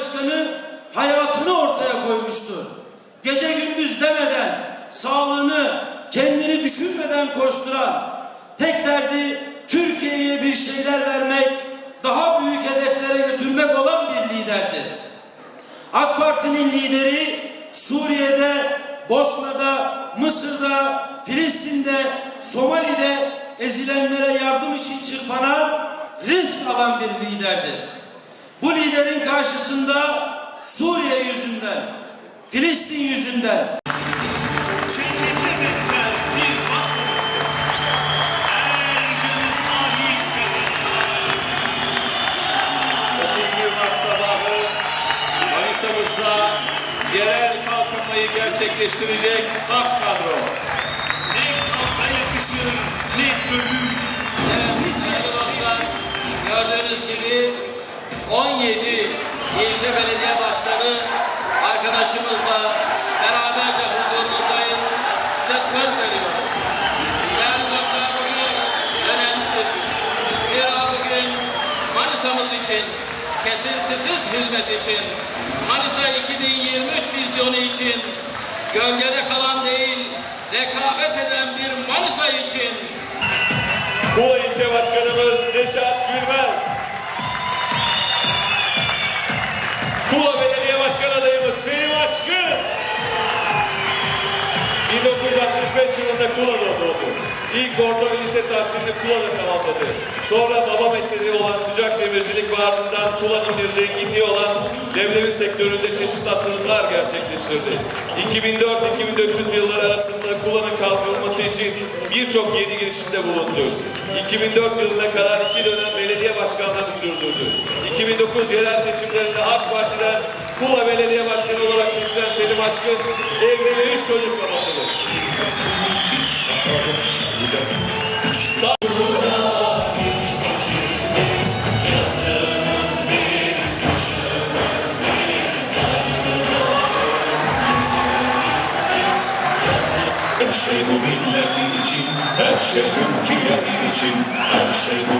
Başkanı hayatını ortaya koymuştu. Gece gündüz demeden, sağlığını, kendini düşünmeden koşturan, tek derdi Türkiye'ye bir şeyler vermek, daha büyük hedeflere götürmek olan bir liderdi. AK Parti'nin lideri Suriye'de, Bosna'da, Mısır'da, Filistin'de, Somali'de ezilenlere yardım için çırpanan, risk alan bir liderdir. Bu liderin karşısında Suriye yüzünden, Filistin yüzünden, Cennete benzer bir vakıf. Ercan'ı talih verir. 31 Mart sabahı Manisa'mızda yerel kalkınmayı gerçekleştirecek TAP kadro. Ne kavga yakışır ne dövüş. 17 ilçe belediye başkanı arkadaşımızla beraberce huzurunuzdayız. Size söz veriyorum. Değerli dostlar bugün önemlidir. Zira bugün Manisa'mız için, kesintisiz hizmet için, Manisa 2023 vizyonu için, gölgede kalan değil, rekabet eden bir Manisa için Kula ilçe başkanımız Reşat Gülmez. Kula Belediye Başkan adayımız Selim Aşkın. 1965 yılında Kula'da doğdu. İlk orta ve lise tahsilini Kula'da tamamladı. Sonra baba mesleği olan sıcak demircilik ve ardından Kula'nın bir zenginliği olan devlevi sektöründe çeşitli atılımlar gerçekleştirdi. 2004-2009 yılları arasında Kula'nın kalkınması için birçok yeni girişimde bulundu. 2004 yılına kadar iki dönem belediye başkanlığını sürdürdü. 2009 yerel seçimlerinde AK Parti'den Kula Belediye Başkanı olarak seçilen Selim Aşkın evli ve üç çocuk babasıdır. Sağ Her şey bu millet için, her şey Türkiye için, her şey bu